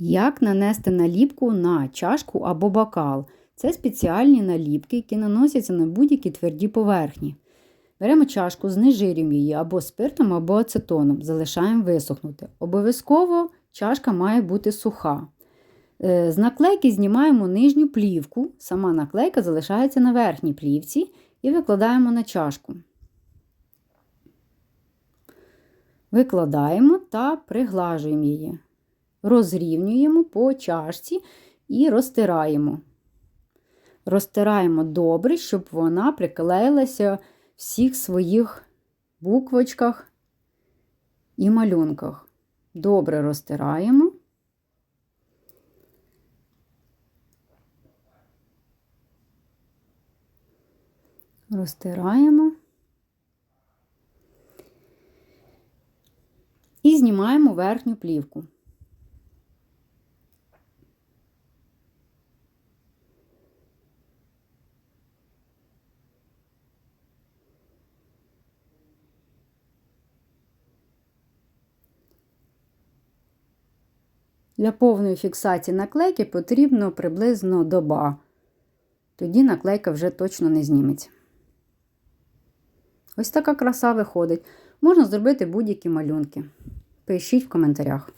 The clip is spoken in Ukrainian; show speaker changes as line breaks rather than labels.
Як нанести наліпку на чашку або бокал? Це спеціальні наліпки, які наносяться на будь-які тверді поверхні. Беремо чашку, знежирюємо її або спиртом, або ацетоном, залишаємо висохнути. Обов'язково чашка має бути суха. Е, З наклейки знімаємо нижню плівку, сама наклейка залишається на верхній плівці і викладаємо на чашку. Викладаємо та приглажуємо її. Розрівнюємо по чашці і розтираємо. Розтираємо добре, щоб вона приклеїлася всіх своїх буквочках і малюнках. Добре розтираємо. Розтираємо. І знімаємо верхню плівку. Для повної фіксації наклейки потрібно приблизно доба. Тоді наклейка вже точно не зніметься. Ось така краса виходить. Можна зробити будь-які малюнки. Пишіть в коментарях.